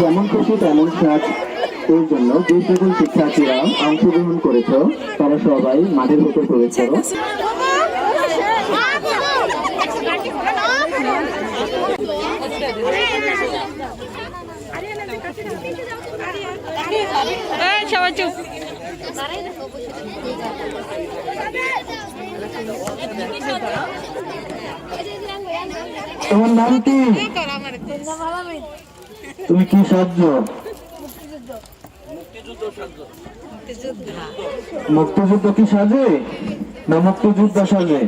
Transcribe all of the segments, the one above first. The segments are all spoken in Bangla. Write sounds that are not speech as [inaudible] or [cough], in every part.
যেমন খুশি তেমন সাজ। এর জন্য যে সকল শিক্ষার্থীরা অংশগ্রহণ করেছ, তারা সবাই মাঠের ভেতর প্রবেশ করো। তোমার নাম কি? তুমি কি সাহায্য মুক্তিযুদ্ধ কি সাজে না মুক্তিযুদ্ধ সাজে?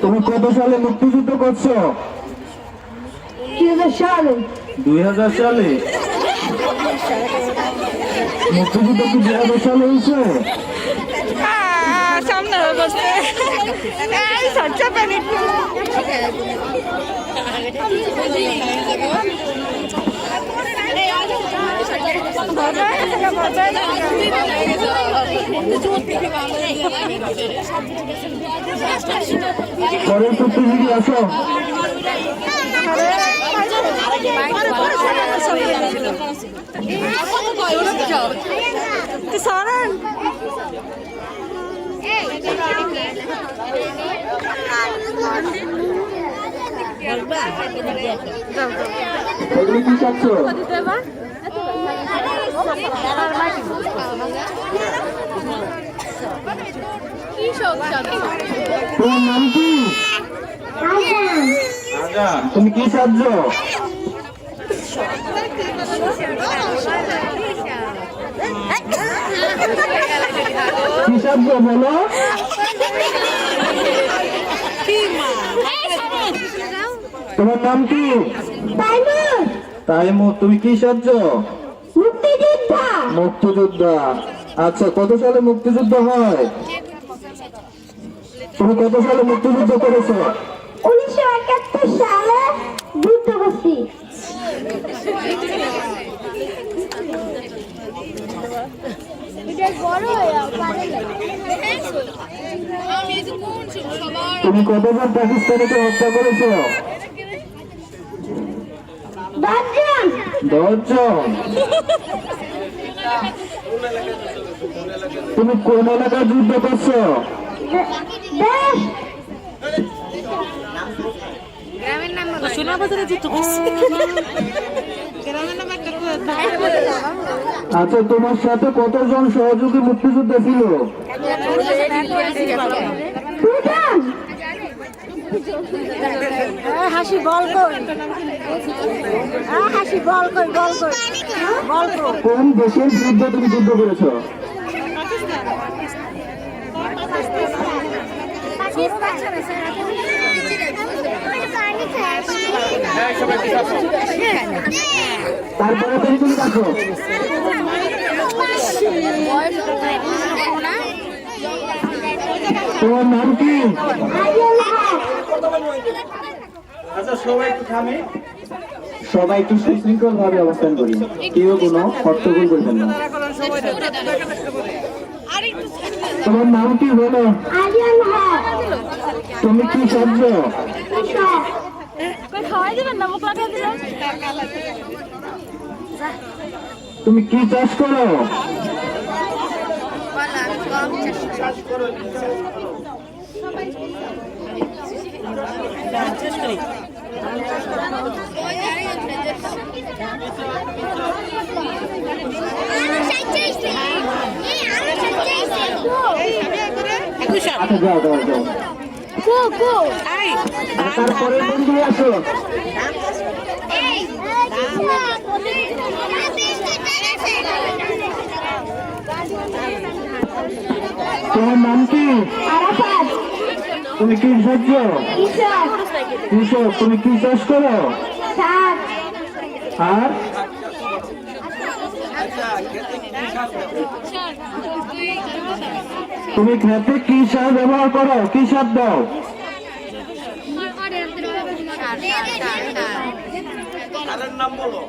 তুমি কত সালে মুক্তিযুদ্ধ করছ? দুই হাজার সালে। মুক্তিযুদ্ধ কি দুই হাজার সালে হয়েছে? সামনে হয়ে সচ্চা পরের প্রতিযোগী আসো। সরেন কি চাচ্ছ? তোমার নাম কি? তুমি কি সাহায্য কি সাহায্য বলো? তোমার নাম কি? তাই তুমি কি সাহায্য মুক্তিযোদ্ধা। আচ্ছা কত সালে মুক্তিযুদ্ধ হয়? তুমি কত সালে মুক্তিযুদ্ধ করেছ? উনিশশো একাত্তর সালে যুদ্ধ করছি তুমি কতজন পাকিস্তানিকে হত্যা করেছ? দশজন। তুমি কোন এলাকায় যুদ্ধ করছ? আচ্ছা তোমার সাথে কতজন সহযোগী মুক্তিযুদ্ধে ছিল? হাসি বল কই? হাসি বল কই বল কই? বল কোন দেশের বিরুদ্ধে তুমি যুদ্ধ করেছ? তারপরে তুমি তুমি দেখো তোমার নাম কি? আচ্ছা সবাই একটু সুশৃঙ্খল ভাবে অবস্থান করি। কেউ কোনো হট্টগোল করবেন না। তোমার নাম কি বলো? তুমি কি দিবেন তুমি কি চাষ করো? আচ্ছা যাও যাও যাও কো কো তারপরে বন্ধু আসো তোমার নাম কি? তুমি কি সহ্য? কৃষক তুমি কি চাষ করো? আর? তুমি খেতে কি সার ব্যবহার করো? কি সার দাও? নাম বলো?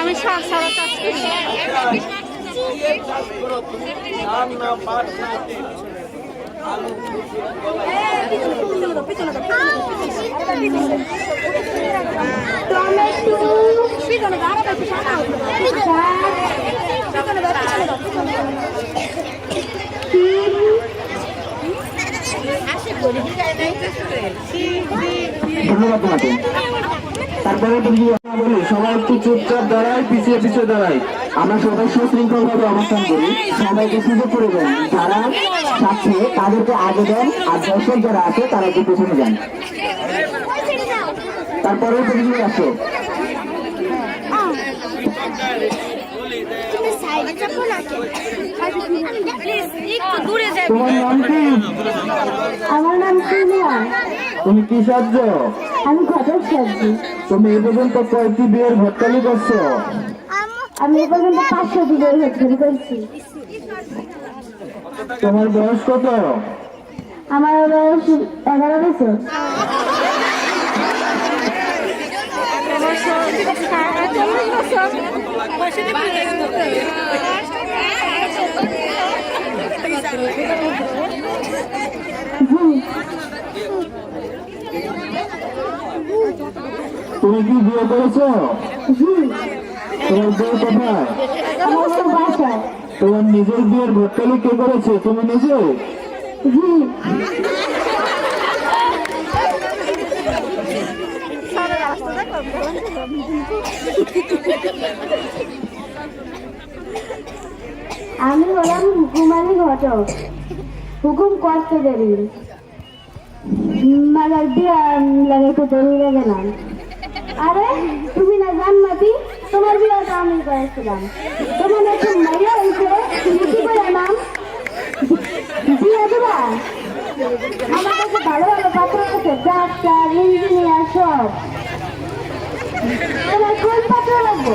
আমি সারা সারা কাজ করি। ধন্যবাদ তারপরে তুমি বলি, সবাই একটু চুপচাপ দাঁড়াই পিছিয়ে পিছিয়ে দাঁড়াই আমরা সবাই সুশৃঙ্খল ভাবে অবস্থান করি। সবাইকে সুযোগ করে দেন। যারা থাকছে তাদেরকে আগে দেন, আর দর্শক যারা আছে, তারা একটু পেছনে যান। তারপরে তুমি আসো দূরে যাই তোমার নাম কি? আমার নাম সুমিয়া। তুমি কি সাহায্য আমি ঘটক সবজি তুমি এই পর্যন্ত কয়েকটি বিয়ের ভট্টালি করছ? আমি এ পর্যন্ত পাঁচশো দিনের ভেতরে করছি। তোমার বয়স কত? আমার বয়স এগারো বছর। তুমি কি বিয়ে করেছ? তোমার বিয়ে কোথায়? তোমার নিজের বিয়ের ভট্টালি কে করেছে? তুমি নিজে? জি আমি হলাম হুকুমালি ঘটক। হুকুম করতে দেরি মালার বিয়া লাগাইতে দেরি লাগে না আরে, তুমি না জান্নাতি, তোমার আমি করেছিলাম। তোমার নতুন মাইয়া হয়েছে, তুমি কি করে নাম? বিয়ে দেবা? আমার কাছে ভালো ভালো পাত্র আছে, ডাক্তার, ইঞ্জিনিয়ার সব। তোমার কোন পাত্র লাগবে?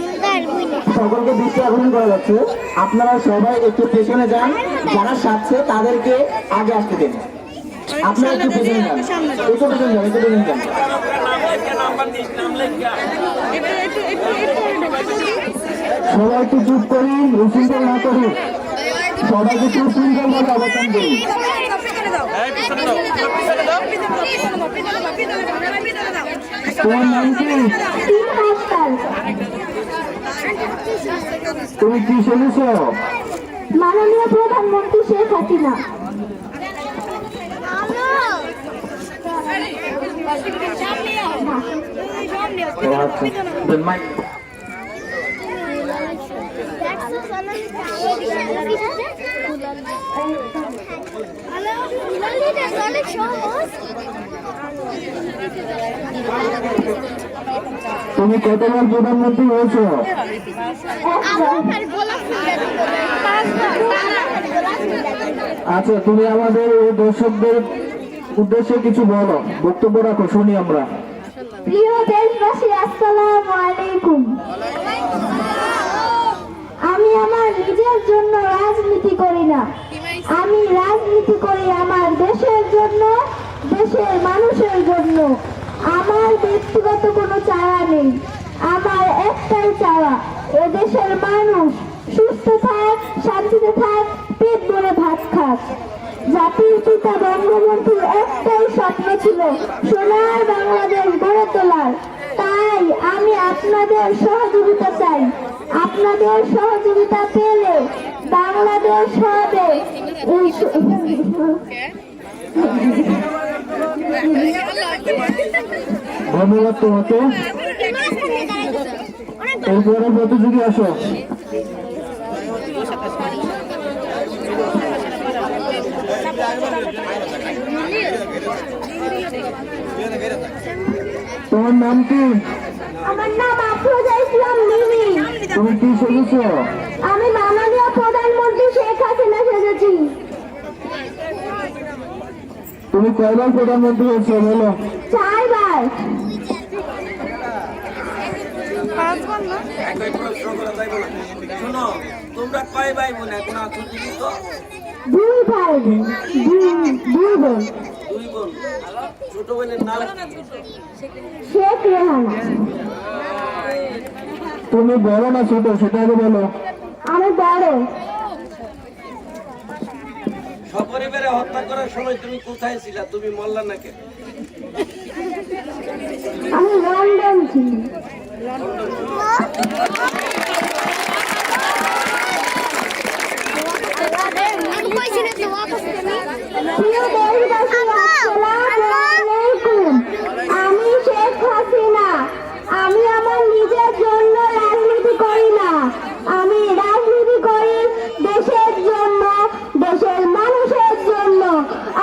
সকলকে দৃষ্টি আকর্ষণ করা যাচ্ছে আপনারা সবাই একটু পেছনে যান যারা সাজছে তাদেরকে আগে আসতে দিন আপনারা একটু পেছনে যান একটু পেছনে যান একটু পেছনে যান নাম্বার নিস সবাই একটু চুপ করি রুশৃঙ্খল না করি সবাইকে সুশৃঙ্খল ভাবে অবস্থান তোমার নাম কি তুমি কি শুনেছ? মাননীয় প্রধানমন্ত্রী শেখ হাসিনা। অনেক সহজ তুমি কতবার প্রধানমন্ত্রী হয়েছো? আচ্ছা তুমি আমাদের দর্শকদের উদ্দেশ্যে কিছু বলো। বক্তব্য রাখো, শুনি আমরা। প্রিয় দেশবাসী, আসসালামু আলাইকুম। আমি আমার নিজের জন্য রাজনীতি করি না। আমি রাজনীতি করি আমার দেশের জন্য, দেশের মানুষের জন্য। আমার ব্যক্তিগত কোনো চাওয়া নেই। আমার একটাই চাওয়া এদেশের মানুষ সুস্থ থাক শান্তিতে থাক পেট ভরে ভাত খাক। জাতির পিতা বঙ্গবন্ধুর একটাই স্বপ্ন ছিল সোনার বাংলাদেশ গড়ে তোলার। তাই আমি আপনাদের সহযোগিতা চাই। আপনাদের সহযোগিতা পেলে বাংলাদেশ হবে। [laughs] ধন্যবাদ তোমাকে। এরপরে প্রতিযোগী আসো। তোমার নাম কি? আমার নাম আফরোজা ইসলাম মিমি। তুমি কি সেজেছ? আমি মাননীয় প্রধানমন্ত্রী শেখ হাসিনা সেজেছি তুমি কয়বার প্রধানমন্ত্রী হয়েছো বলো? চারবার। শোনো তোমরা কয় ভাই বোন এখন আছো জীবিত দুই ভাই দুই- দুই বোন। দুই বোন ছোট বোনের নাম শেখ রেহানা। তুমি বড় না ছোট সেটা আগে বলো। আমি বড়। সপরিবারে হত্যা করার সময় তুমি কোথায় তুমি মল্লা না কেন? আমি লন্ডন ছিল প্রিয় দেশবাসী আসসালামু আলাইকুম। আমি শেখ হাসিনা। আমি আমার নিজের জন্য রাজনীতি করি না আমি রাজনীতি করি দেশের জন্য দেশের মানুষের জন্য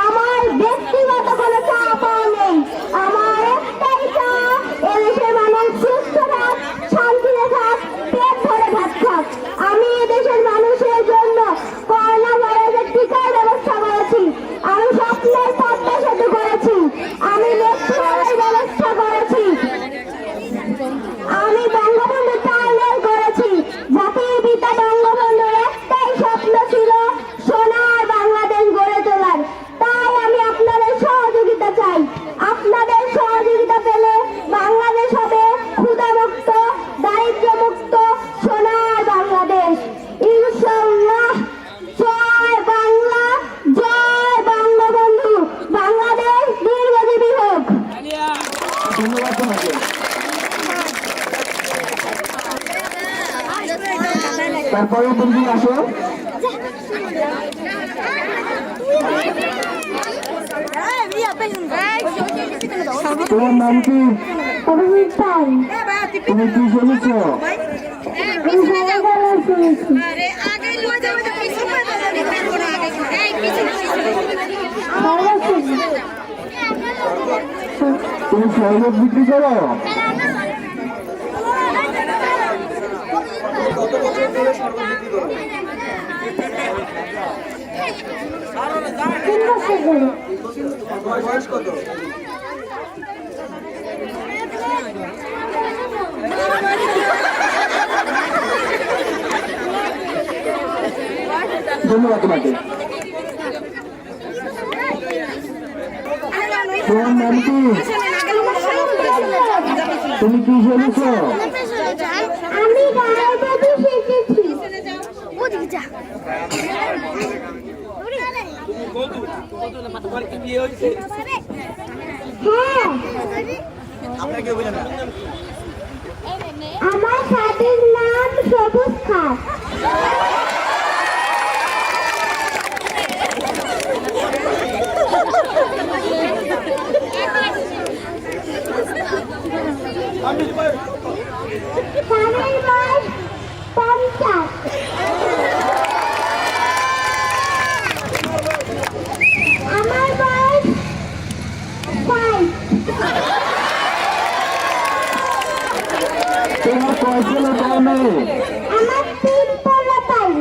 আমার ব্যক্তিগত কোনো চাপও নেই আমার একটাই চাপ এদেশের মানুষ সুস্থ থাক শান্তিতে থাক পেট ভরে ভাত খাক আমি এদেশের মানুষের জন্য করোনা ভাইরাসের টিকার ব্যবস্থা করেছি আমি স্বপ্নের পদ্মা সেতু করেছি আমি মেট্রোরের ব্যবস্থা করেছি আমি বঙ্গবন্ধু টার্নেল করেছি জাতির পিতা বঙ্গবন্ধুর একটাই স্বপ্ন ছিল সোনার বাংলাদেশ গড়ে তোলার তাই আমি আপনাদের সহযোগিতা চাই আপনাদের সহযোগিতা পেলে বাংলাদেশ হবে ক্ষুধামুক্ত দারিদ্র্যমুক্ত সোনার বাংলাদেশ ইনশাল্লাহ জয় বাংলা জয় বঙ্গবন্ধু বাংলাদেশ দীর্ঘজীবী হোক ধন্যবাদ তোমাকে তারপরে প্রতিযোগী আসো তোমার নাম কি অভিযান তুমি কি শুনেছ তুমি শরবত বিক্রি করো বয়স কত ধন্যবাদ তোমাকে। তোমার নাম কি? তুমি কি শুনেছ হ্যাঁ আপনাকে বলেন না। আমার সাথীর নাম সবুজ খান স্বামীর বয়স পঞ্চাশ আমার বয়স ষাট তোমার কয় ছেলে কয় মেয়ে আমার তিন পড়া পাই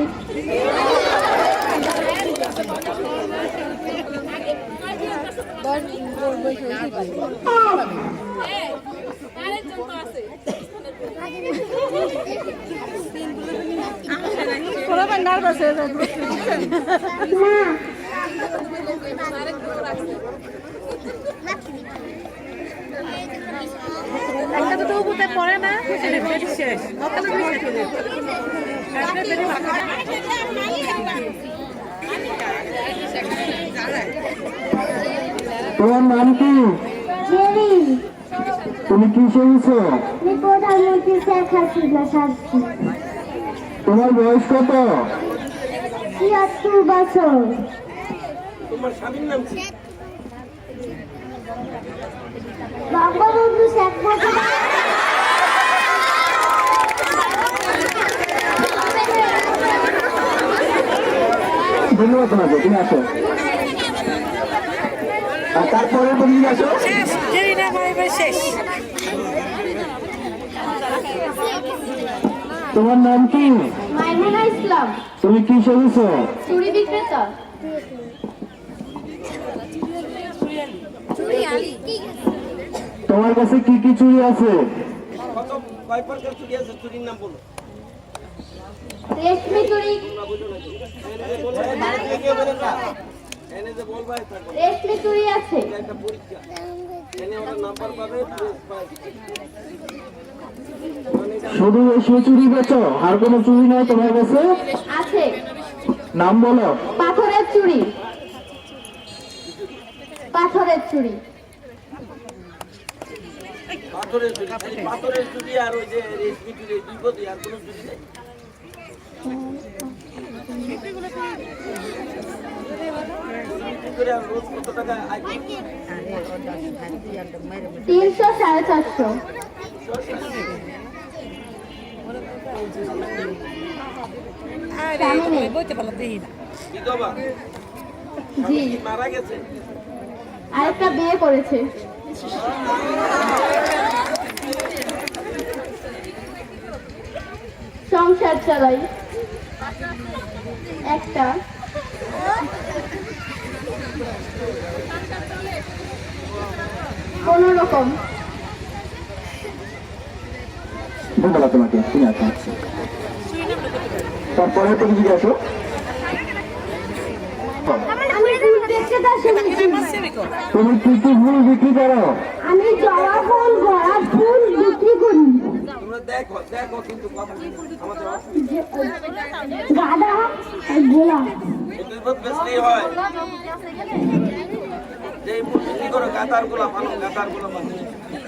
এক একটা তো উপরে পড়ে না শেষ তোমার নাম কি? তুমি কি শুনছো? আমি প্রধানমন্ত্রী শেখ হাসিনা সাজছি তোমার বয়স কত? ছিয়াত্তর বছর। তোমার স্বামীর নাম কি? বঙ্গবন্ধু শেখ হাসিনা। ধন্যবাদ তোমাকে তুমি আসো। আর তারপরে তুমি আসো। তোমার নাম কি? মাইমুনা ইসলাম। তুমি কি চুরি বিক্রেতা। তোমার কাছে কি কি চুরি আছে? চুরি আছে? রেশমি চুরি। রেশমি চুরি একটা পরীক্ষা। নাম্বার পাবে। শুধু এসে চুরি বেচো? আর কোনো চুরি নাই তোমার কাছে? আছে। নাম বলো। পাথরের চুড়ি পাথরের চুড়ি পাথরের চুরি। পাথরের চুরি আর ওই যে রেশমি চুরি দুই পদই আর কোনো চুরি নেই? কি করে আর রোজ কত টাকা আয় করি? তিনশো সাড়ে চারশো। আরেকটা বিয়ে করেছে। সংসার চালাই। একটা। কোন রকম। ধন্যবাদ তোমাকে তুমি আসো তারপরে তুমি যদি আসো। তুমি কি কি ফুল বিক্রি করো? আমি জবা ফুল গোলাপ ফুল বিক্রি করি। তোমরা দেখো দেখো কিন্তু কথা আমাদের অসুবিধা গাঁদা গোলাপ। হয় যে ফুল বিক্রি করো গাতার গোলাপ আনো গাতার গোলাপ আনো।